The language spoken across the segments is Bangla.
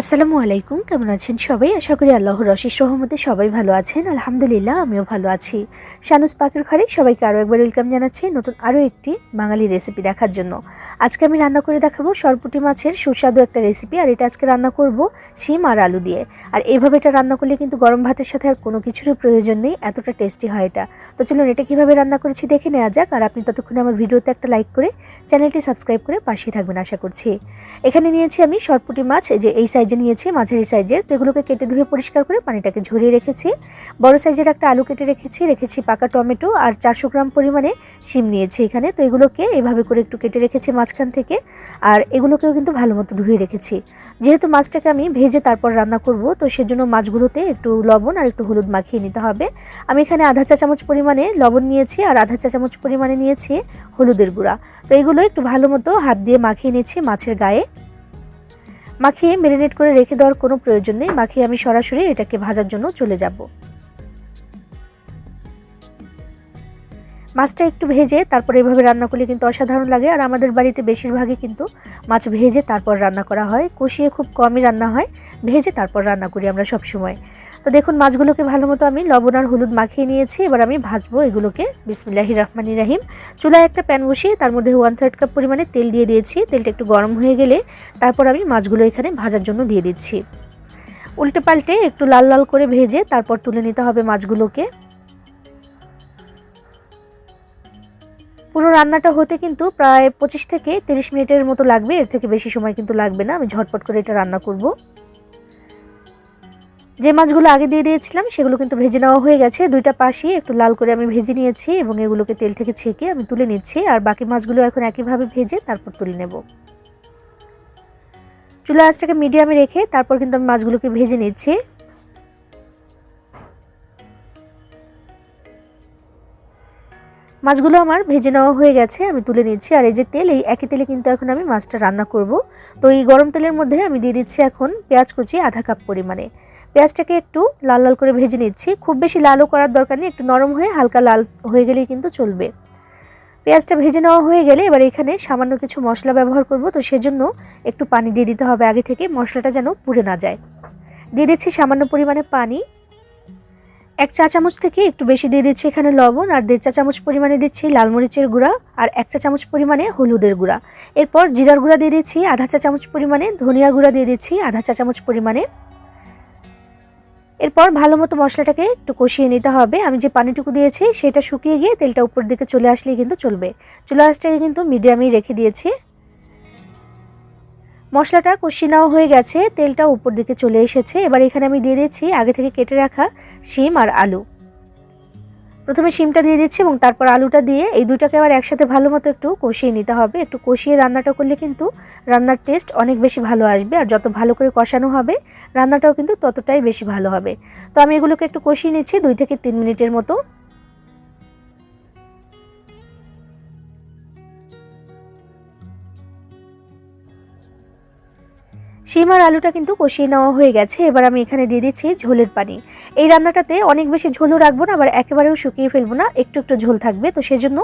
আসসালামু আলাইকুম, কেমন আছেন সবাই? আশা করি আল্লাহর অশেষ রহমতে সবাই ভালো আছেন। আলহামদুলিল্লাহ, আমিও ভালো আছি। শানুস পাকের ঘরে সবাইকে আরও একবার ওয়েলকাম জানাচ্ছি নতুন আরও একটি বাঙালি রেসিপি দেখার জন্য। আজকে আমি রান্না করে দেখাবো সরপুটি মাছের সুস্বাদু একটা রেসিপি, আর এটা আজকে রান্না করব শিম আর আলু দিয়ে। আর এইভাবে এটা রান্না করলে কিন্তু গরম ভাতের সাথে আর কোনো কিছুরই প্রয়োজন নেই, এতটা টেস্টি হয় এটা। তো চলুন এটা কীভাবে রান্না করেছি দেখে নেওয়া যাক, আর আপনি ততক্ষণে আমার ভিডিওতে একটা লাইক করে চ্যানেলটি সাবস্ক্রাইব করে পাশেই থাকবেন আশা করছি। এখানে নিয়েছি আমি সরপুটি মাছ যে এই সাইজে নিয়েছি, মাঝারি সাইজের। তো এগুলোকে কেটে ধুয়ে পরিষ্কার করে পানিটাকে ঝরিয়ে রেখেছি। বড় সাইজের একটা আলু কেটে রেখেছি রেখেছি পাকা টমেটো আর চারশো গ্রাম পরিমাণে শিম নিয়েছি এখানে। তো এগুলোকে এভাবে করে একটু কেটে রেখেছি মাঝখান থেকে। আর এগুলোকেও কিন্তু ভালো মতো ধুয়ে রেখেছি। যেহেতু মাছটাকে আমি ভেজে তারপর রান্না করব, তো সেজন্য মাছগুলোতে একটু লবণ আর একটু হলুদ মাখিয়ে নিতে হবে। আমি এখানে আধা চা চামচ পরিমাণে লবণ নিয়েছি আর আধা চা চামচ পরিমাণে নিয়েছি হলুদের গুঁড়া। তো এগুলো একটু ভালো মতো হাত দিয়ে মাখিয়ে নিচ্ছি মাছের গায়ে। মাখিয়ে ম্যারিনেট করে রেখে দেওয়ার কোনো প্রয়োজন নেই। মাখিয়ে আমি সরাসরি এটাকে ভাজার জন্য চলে যাব। মাছটা একটু ভেজে তারপর এভাবে রান্না করলে কিন্তু অসাধারণ লাগে। আর আমাদের বাড়িতে বেশিরভাগই কিন্তু মাছ ভেজে তারপর রান্না করা হয়। কষিয়ে খুব কমই রান্না হয়। ভেজে তারপর রান্না করি আমরা সব সময় তো দেখুন, মাছগুলোকে ভালো মতো আমি লবণ আর হলুদ মাখিয়ে নিয়েছি। এবার আমি ভাজবো এগুলোকে। বিসমিল্লাহি রহমানি রাহিম। চুলায় একটা প্যান বসিয়ে তার মধ্যে ওয়ান থার্ড কাপ পরিমাণে তেল দিয়ে দিয়েছি। তেলটা একটু গরম হয়ে গেলে তারপর আমি মাছগুলো এখানে ভাজার জন্য দিয়ে দিচ্ছি। উল্টে পাল্টে একটু লাল লাল করে ভেজে তারপর তুলে নিতে হবে মাছগুলোকে। পুরো রান্নাটা হতে কিন্তু প্রায় পঁচিশ থেকে তিরিশ মিনিটের মতো লাগবে। এর থেকে বেশি সময় কিন্তু লাগবে না। আমি ঝটপট করে এটা রান্না করব। যে মাছগুলো আগে দিয়ে দিয়েছিলাম, সেগুলো কিন্তু ভেজে নেওয়া হয়ে গেছে। দুইটা পাশই একটু লাল করে আমি ভেজে নিয়েছি এবং এগুলোকে তেল থেকে ছেঁকে আমি তুলে নিচ্ছি। আর বাকি মাছগুলো এখন একইভাবে ভেজে তারপর তুলে নেব। চুলা আঁচটাকে মিডিয়ামে রেখে তারপর কিন্তু আমি মাছগুলোকে ভেজে নিচ্ছি। মাছগুলো আমার ভেজে নেওয়া হয়ে গেছে, আমি তুলে নিচ্ছি। আর এই যে তেল, এই একই তেলে কিন্তু এখন আমি মাছটা রান্না করব। তো এই গরম তেলের মধ্যে আমি দিয়ে দিচ্ছি এখন পেঁয়াজ কুচি আধা কাপ পরিমাণে। পেঁয়াজটাকে একটু লাল লাল করে ভেজে নিচ্ছি। খুব বেশি লালও করার দরকার নেই, একটু নরম হয়ে হালকা লাল হয়ে গেলেই কিন্তু চলবে। পেঁয়াজটা ভেজে নেওয়া হয়ে গেলে এবার এখানে সামান্য কিছু মশলা ব্যবহার করব, তো সেজন্য একটু পানি দিয়ে দিতে হবে আগে থেকে, মশলাটা যেন পুড়ে না যায়। দিয়ে দিচ্ছি সামান্য পরিমাণে পানি। এক চা চামচ থেকে একটু বেশি দিয়ে দিচ্ছি এখানে লবণ, আর দেড় চা চামচ পরিমাণে দিচ্ছি লাল মরিচের গুঁড়া, আর এক চা চামচ পরিমাণে হলুদের গুঁড়া। এরপর জিরার গুঁড়া দিয়ে দিচ্ছি আধা চা চামচ পরিমাণে ধনিয়া গুঁড়া দিয়ে দিচ্ছি আধা চা চামচ পরিমাণে এরপর ভালো মতো মশলাটাকে একটু কষিয়ে নিতে হবে। আমি যে পানিটুকু দিয়েছি সেটা শুকিয়ে গিয়ে তেলটা উপর দিকে চলে আসলেই কিন্তু চলবে। চুলা আঁচটাকে কিন্তু মিডিয়ামেই রেখে দিয়েছি। মশলাটা কষিয়ে নেওয়া হয়ে গেছে, তেলটা উপর দিকে চলে এসেছে। এবার এখানে আমি দিয়ে দিয়েছি আগে থেকে কেটে রাখা শিম আর আলু। প্রথমে শিমটা দিয়ে দিচ্ছি এবং তারপর আলুটা দিয়ে এই দুটাকে আবার একসাথে ভালো মতো একটু কষিয়ে নিতে হবে। একটু কষিয়ে রান্নাটা করলে কিন্তু রান্নার টেস্ট অনেক বেশি ভালো আসবে আর যত ভালো করে কষানো হবে, রান্নাটাও কিন্তু ততটাই বেশি ভালো হবে। তো আমি এগুলোকে একটু কষিয়ে নিচ্ছি দুই থেকে তিন মিনিটের মতো। শিম আর আলুটা কিন্তু কষিয়ে নেওয়া হয়ে গেছে। এবার আমি এখানে দিয়ে দিচ্ছি ঝোলের পানি। এই রান্নাটাতে অনেক বেশি ঝোলও রাখব না, আবার একেবারেও শুকিয়ে ফেলব না, একটু একটু ঝোল থাকবে। তো সেজন্য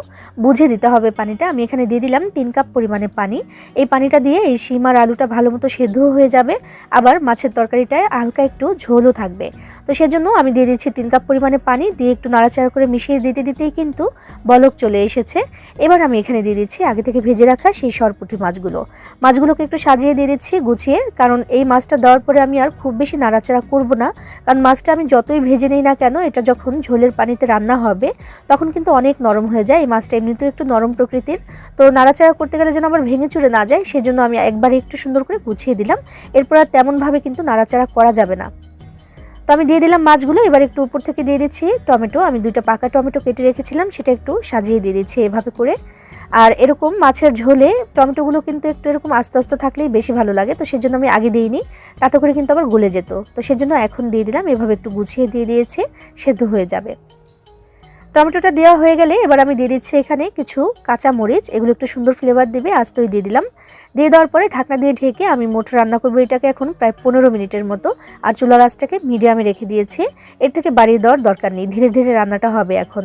বুঝে দিতে হবে পানিটা। আমি এখানে দিয়ে দিলাম তিন কাপ পরিমাণে পানি। এই পানিটা দিয়ে এই শিম আর আলুটা ভালো মতো সেদ্ধ হয়ে যাবে। আবার মাছের তরকারিটায় হালকা একটু ঝোলও থাকবে। তো সেজন্য আমি দিয়ে দিচ্ছি তিন কাপ পরিমাণে পানি। দিয়ে একটু নাড়াচাড়া করে মিশিয়ে দিতে দিতেই কিন্তু বলক চলে এসেছে। এবার আমি এখানে দিয়ে দিচ্ছি আগে থেকে ভেজে রাখা সেই সরপুটি মাছগুলো। মাছগুলোকে একটু সাজিয়ে দিয়ে দিচ্ছি, গুছিয়ে কারণ এই মাছটা দেওয়ার পরে আমি আর খুব বেশি নাড়াচাড়া করব না। কারণ মাছটা আমি যতই ভেজে নিই না কেন, এটা যখন ঝোলের পানিতে রান্না হবে, তখন কিন্তু অনেক নরম হয়ে যায়। এই মাছটা এমনিতেও একটু নরম প্রকৃতির। তো নাড়াচাড়া করতে গেলে যেন আবার ভেঙে চুরে না যায়, সেজন্য আমি একবার একটু সুন্দর করে গুছিয়ে দিলাম। এরপর আর তেমনভাবে কিন্তু নাড়াচাড়া করা যাবে না। তো আমি দিয়ে দিলাম মাছগুলো, এবার একটু উপর থেকে দিয়ে দিচ্ছি টমেটো। আমি দুইটা পাকা টমেটো কেটে রেখেছিলাম, সেটা একটু সাজিয়ে দিয়ে দিচ্ছি এভাবে করে। আর এরকম মাছের ঝোলে টমেটোগুলো কিন্তু একটু এরকম আস্তে আস্তে থাকলেই বেশি ভালো লাগে, তো সেজন্য আমি আগে দিইনি, তাতে করে কিন্তু আবার গলে যেত। তো সেজন্য এখন দিয়ে দিলাম, এভাবে একটু গুছিয়ে দিয়ে দিয়েছে, সেদ্ধ হয়ে যাবে। টমেটোটা দেওয়া হয়ে গেলে এবার আমি দিয়ে দিচ্ছি এখানে কিছু কাঁচা মরিচ, এগুলো একটু সুন্দর ফ্লেভার দেবে, আস্তই দিয়ে দিলাম। দিয়ে দেওয়ার পরে ঢাকনা দিয়ে ঢেকে আমি মোটর রান্না করব এটাকে এখন প্রায় পনেরো মিনিটের মতো, আর চুলার আঁচটাকে মিডিয়ামে রেখে দিয়েছি। এর থেকে বাড়িয়ে দেওয়ার দরকার নেই, ধীরে ধীরে রান্নাটা হবে এখন।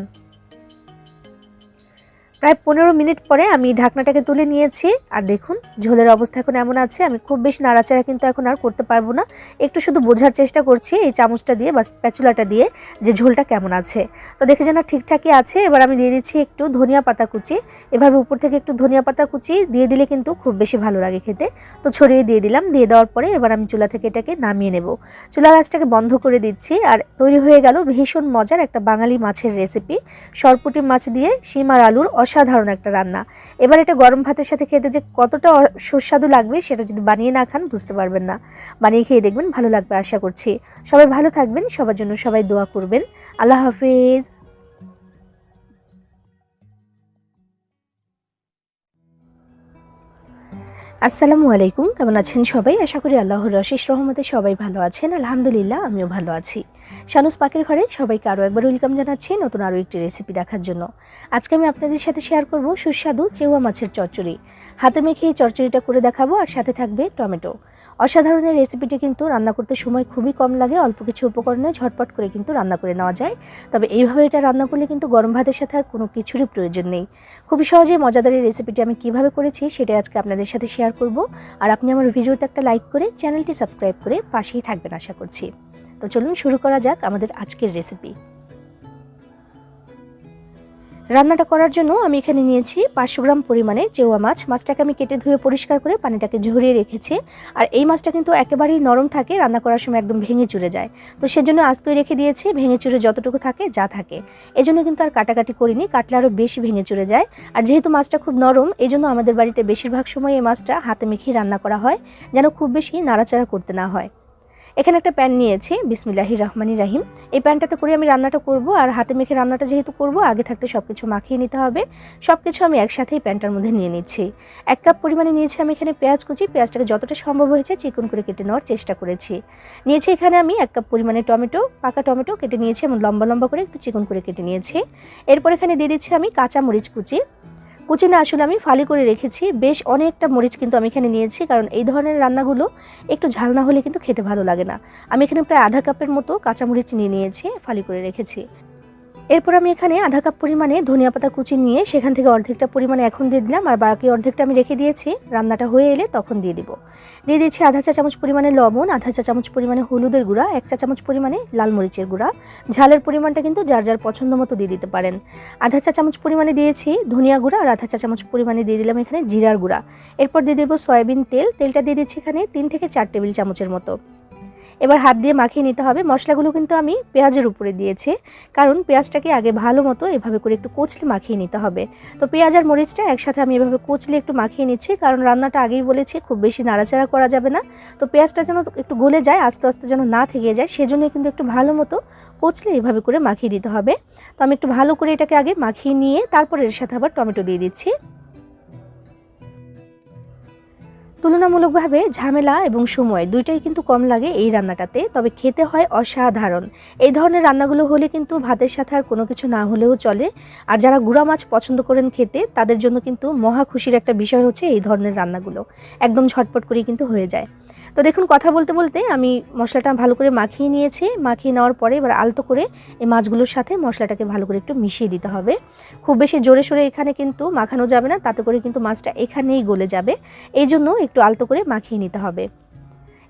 প্রায় পনেরো মিনিট পরে আমি ঢাকনাটাকে তুলে নিয়েছি। আর দেখুন, ঝোলের অবস্থা এখন এমন আছে, আমি খুব বেশি নাড়াচাড়া কিন্তু এখন আর করতে পারব না। একটু শুধু বোঝার চেষ্টা করছি এই চামচটা দিয়ে বা স্প্যাচুলাটা দিয়ে যে ঝোলটা কেমন আছে। তো দেখে যেন ঠিকঠাকই আছে, এবার আমি দিয়ে দিচ্ছি একটু ধনিয়া পাতা কুচি। এভাবে উপর থেকে একটু ধনিয়া পাতা কুচি দিয়ে দিলে কিন্তু খুব বেশি ভালো লাগে খেতে। তো ছড়িয়ে দিয়ে দিলাম, দিয়ে দেওয়ার পরে এবার আমি চুলা থেকে এটাকে নামিয়ে নেব। চুলা গাছটাকে বন্ধ করে দিচ্ছি, আর তৈরি হয়ে গেল ভীষণ মজার একটা বাঙালি মাছের রেসিপি সরপুটি মাছ দিয়ে শিম আর আলুর অসাধারণ একটা রান্না। এবার এটা গরম ভাতের সাথে খেতে যে কতটা সুস্বাদু লাগবে সেটা যদি বানিয়ে না খান, বুঝতে পারবেন না। বানিয়ে খেয়ে দেখবেন ভালো লাগবে আশা করছি। সবাই ভালো থাকবেন, সবার জন্য সবাই দোয়া করবেন। আল্লাহ হাফিজ। আসসালামু আলাইকুম, কেমন আছেন সবাই? আশা করি আল্লাহর রশিস রহমতে সবাই ভালো আছেন। আলহামদুলিল্লাহ, আমিও ভালো আছি। শানুস পাকের ঘরে সবাইকে আরও একবার ওয়েলকাম জানাচ্ছি নতুন আরও একটি রেসিপি দেখার জন্য। আজকে আমি আপনাদের সাথে শেয়ার করব সুস্বাদু চেউয়া মাছের চচ্চড়ি। হাতে মেখে এই চচ্চড়িটা করে দেখাবো, আর সাথে থাকবে টমেটো। অসাধারণ এই রেসিপিটি কিন্তু রান্না করতে সময় খুবই কম লাগে, অল্প কিছু উপকরণে ঝটপট করে কিন্তু রান্না করে নেওয়া যায়। তবে এইভাবে এটা রান্না করলে কিন্তু গরম ভাতের সাথে আর কোনো কিছুরই প্রয়োজন নেই। খুবই সহজে মজাদার এই রেসিপিটি আমি কীভাবে করেছি সেটা আজকে আপনাদের সাথে শেয়ার করব। আর আপনি আমার ভিডিওতে একটা লাইক করে চ্যানেলটি সাবস্ক্রাইব করে পাশেই থাকবেন আশা করছি। তো চলুন শুরু করা যাক আমাদের আজকের রেসিপি রান্নাটা করার জন্য আমি এখানে নিয়েছি পাঁচশো গ্রাম পরিমাণে চেওয়া মাছ। মাছটাকে আমি কেটে ধুয়ে পরিষ্কার করে পানিটাকে ঝরিয়ে রেখেছি। আর এই মাছটা কিন্তু একেবারেই নরম থাকে, রান্না করার সময় একদম ভেঙে চুরে যায়। তো সেজন্য আস্তই রেখে দিয়েছি, ভেঙে চুরে যতটুকু থাকে যা থাকে। এজন্য কিন্তু আর কাটাকাটি করিনি, কাটলে আরও বেশি ভেঙে চুরে যায়। আর যেহেতু মাছটা খুব নরম এই জন্য আমাদের বাড়িতে বেশিরভাগ সময় এই মাছটা হাতে মেখে রান্না করা হয়, যেন খুব বেশি নাড়াচাড়া করতে না হয়। এখানে একটা প্যান নিয়েছি, বিসমিল্লাহি রহমানি রাহিম। এই প্যানটাতে করে আমি রান্নাটা করব আর হাতে মেখে রান্নাটা যেহেতু করব, আগে থাকতে সব কিছু মাখিয়ে নিতে হবে। সব কিছু আমি একসাথেই প্যানটার মধ্যে নিয়ে নিচ্ছি। এক কাপ পরিমাণে নিয়েছি আমি এখানে পেঁয়াজ কুচি। পেঁয়াজটাকে যতটা সম্ভব হয়েছে চিকন করে কেটে নেওয়ার চেষ্টা করেছি। নিয়েছি এখানে আমি এক কাপ পরিমাণে টমেটো, পাকা টমেটো কেটে নিয়েছি এবং লম্বা লম্বা করে একটু চিকন করে কেটে নিয়েছি। এরপর এখানে দিয়ে দিচ্ছি আমি কাঁচা মরিচ কুচি। কুচি না আসলে আমি ফালি করে রেখেছি। বেশ অনেকটা মরিচ কিন্তু আমি এখানে নিয়েছি, কারণ এই ধরনের রান্নাগুলো একটু ঝাল না হলে কিন্তু খেতে ভালো লাগে না। আমি এখানে প্রায় আধা কাপের মতো কাঁচামরিচ নিয়ে নিয়েছি, ফালি করে রেখেছি। এরপর আমি এখানে আধা কাপ পরিমাণে ধনিয়া পাতা কুচি নিয়ে সেখান থেকে অর্ধেকটা পরিমাণে এখন দিয়ে দিলাম, আর বাকি অর্ধেকটা আমি রেখে দিয়েছি। রান্নাটা হয়ে এলে তখন দিয়ে দিব। দিয়ে দিচ্ছি আধা চা চামচ পরিমাণে লবণ, আধা চা চামচ পরিমাণে হলুদের গুঁড়া, এক চা চামচ পরিমাণে লাল মরিচের গুঁড়া। ঝালের পরিমাণটা কিন্তু যার যার পছন্দ মতো দিয়ে দিতে পারেন। আধা চা চামচ পরিমাণে দিয়েছি ধনিয়া গুঁড়া, আর আধা চা চামচ পরিমাণে দিয়ে দিলাম এখানে জিরার গুঁড়া। এরপর দিয়ে দেবো সয়াবিন তেল। তেলটা দিয়ে দিচ্ছি এখানে তিন থেকে চার টেবিল চামচের মতো। এবার হাত দিয়ে মাখিয়ে নিতে হবে। মশলাগুলো কিন্তু আমি পেঁয়াজের উপরে দিয়েছি, কারণ পেঁয়াজটাকে আগে ভালো মতো এভাবে করে একটু কোচলে মাখিয়ে নিতে হবে। তো পেঁয়াজ আর মরিচটা একসাথে আমি এভাবে কোচলে একটু মাখিয়ে নিচ্ছি, কারণ রান্নাটা আগেই বলেছি, খুব বেশি নাড়াচাড়া করা যাবে না। তো পেঁয়াজটা যেন একটু গলে যায়, আস্তে আস্তে যেন না থেকে যায় সেজন্য কিন্তু একটু ভালো মতো কোচলে এভাবে করে মাখিয়ে দিতে হবে। তো আমি একটু ভালো করে এটাকে আগে মাখিয়ে নিয়ে, তারপর এর সাথে আবার টমেটো দিয়ে দিচ্ছি। তুলনামূলকভাবে ঝামেলা এবং সময় দুইটাই কিন্তু কম লাগে এই রান্নাটাতে, তবে খেতে হয় অসাধারণ। এই ধরনের রান্নাগুলো হলে কিন্তু ভাতের সাথে আর কোনো কিছু না হলেও চলে। আর যারা গুঁড়া মাছ পছন্দ করেন খেতে, তাদের জন্য কিন্তু মহা খুশির একটা বিষয় হচ্ছে এই ধরনের রান্নাগুলো। একদম ঝটপট করেই কিন্তু হয়ে যায়। তো দেখুন, কথা বলতে বলতে আমি মশলাটা ভালো করে মাখিয়ে নিয়েছি। মাখিয়ে নেওয়ার পরে এবার আলতো করে এই মাছগুলোর সাথে মশলাটাকে ভালো করে একটু মিশিয়ে দিতে হবে। খুব বেশি জোরে সোরে এখানে কিন্তু মাখানো যাবে না, তাতে করে কিন্তু মাছটা এখানেই গলে যাবে। এই জন্য একটু আলতো করে মাখিয়ে নিতে হবে।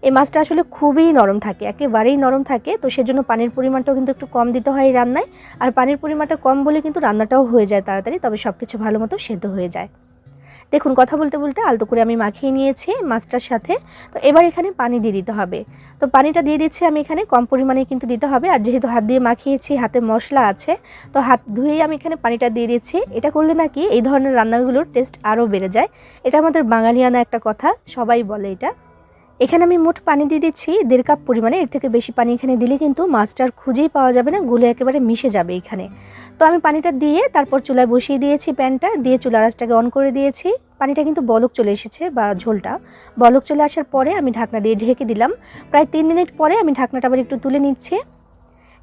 এই মাছটা আসলে খুবই নরম থাকে, একেবারেই নরম থাকে, তো সেজন্য পানির পরিমাণটাও কিন্তু একটু কম দিতে হয় রান্নায়। আর পানির পরিমাণটা কম বলে কিন্তু রান্নাটাও হয়ে যায় তাড়াতাড়ি, তবে সব কিছু ভালো মতো সেদ্ধ হয়ে যায়। দেখুন, কথা বলতে বলতে আলতো করে আমি মাখিয়ে নিয়েছি মাছটার সাথে। তো এবার এখানে পানি দিয়ে দিতে হবে। তো পানিটা দিয়ে দিচ্ছি আমি এখানে, কম পরিমাণে কিন্তু দিতে হবে। আর যেহেতু হাত দিয়ে মাখিয়েছি, হাতে মশলা আছে, তো হাত ধুয়েই আমি এখানে পানিটা দিয়ে দিচ্ছি। এটা করলে নাকি এই ধরনের রান্নাগুলোর টেস্ট আরও বেড়ে যায়। এটা আমাদের বাঙালিয়ানা একটা কথা, সবাই বলে এটা। এখানে আমি মোট পানি দিয়ে দিচ্ছি দেড় কাপ পরিমাণে। এর থেকে বেশি পানি এখানে দিলে কিন্তু মাছটার খুঁজেই পাওয়া যাবে না, গুলে একেবারে মিশে যাবে এখানে। তো আমি পানিটা দিয়ে তারপর চুলায় বসিয়ে দিয়েছি প্যানটা, দিয়ে চুলা রাসটাকে অন করে দিয়েছি। পানিটা কিন্তু বলক চলে এসেছে বা ঝোলটা। বলক চলে আসার পরে আমি ঢাকনা দিয়ে ঢেকে দিলাম। প্রায় তিন মিনিট পরে আমি ঢাকনাটা আবার একটু তুলে নিচ্ছি।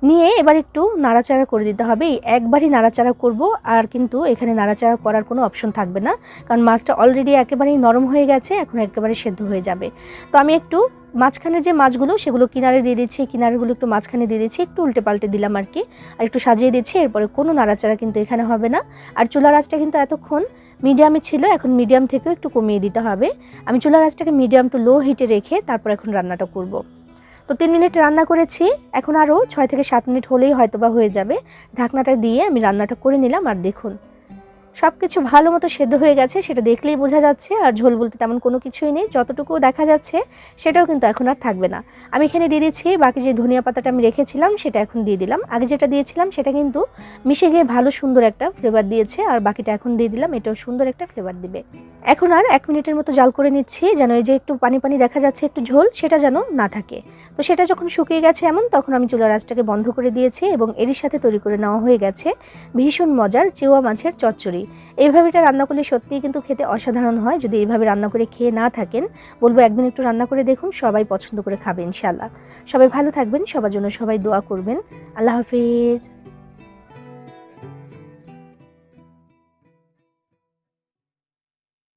নিয়ে এবার একটু নাড়াচাড়া করে দিতে হবে। একবারই নাড়াচাড়া করব, আর কিন্তু এখানে নাড়াচাড়া করার কোনো অপশন থাকবে না। কারণ মাছটা অলরেডি একেবারেই নরম হয়ে গেছে, এখন একেবারে সেদ্ধ হয়ে যাবে। তো আমি একটু মাঝখানে যে মাছগুলো, সেগুলো কিনারে দিয়ে দিচ্ছি। কিনারেগুলো একটু মাঝখানে দিয়ে দিচ্ছি, একটু উল্টে পাল্টে দিলাম আর কি। আর একটু সাজিয়ে দিচ্ছি, এরপরে কোনো নাড়াচাড়া কিন্তু এখানে হবে না। আর চুলার আঁচটা কিন্তু এতক্ষণ মিডিয়ামে ছিল, এখন মিডিয়াম থেকেও একটু কমিয়ে দিতে হবে। আমি চুলার আঁচটাকে মিডিয়াম টু লো হিটে রেখে তারপর এখন রান্নাটা করব। তো তিন মিনিট রান্না করেছি। এখন আরও ছয় থেকে সাত মিনিট হলেই হয়তোবা হয়ে যাবে। ঢাকনাটা দিয়ে আমি রান্নাটা করে নিলাম আর দেখুন। সব কিছু ভালো মতো সেদ্ধ হয়ে গেছে, সেটা দেখলেই বোঝা যাচ্ছে। আর ঝোল বলতে তেমন কোনো কিছুই নেই, যতটুকু দেখা যাচ্ছে, সেটাও কিন্তু এখন আর থাকবে না। আমি এখানে দিয়ে দিচ্ছি, বাকি যে ধনিয়া পাতাটা আমি রেখেছিলাম, সেটা এখন দিয়ে দিলাম। আগে যেটা দিয়েছিলাম, সেটা কিন্তু মিশে গিয়ে ভালো সুন্দর একটা ফ্লেভার দিয়েছে, আর বাকিটা এখন দিয়ে দিলাম, এটাও সুন্দর একটা ফ্লেভার দিবে। এখন আর এক মিনিটের মতো জাল করে নিচ্ছি, যেন এই যে একটু পানি পানি দেখা যাচ্ছে, একটু ঝোল, সেটা যেন না থাকে। তো সেটা যখন শুকিয়ে গেছে এমন, তখন আমি চুলার আঁচটাকে বন্ধ করে দিয়েছি এবং এরই সাথে তৈরি করে নেওয়া হয়ে গেছে ভীষণ মজার চেওয়া মাছের চচ্চড়ি। এইভাবে এটা রান্না করলে সত্যিই কিন্তু খেতে অসাধারণ হয়। যদি এইভাবে রান্না করে খেয়ে না থাকেন, বলব একদিন একটু রান্না করে দেখুন, সবাই পছন্দ করে খাবেন ইনশাল্লাহ সবাই ভালো থাকবেন, সবার জন্য সবাই দোয়া করবেন। আল্লাহ হাফিজ।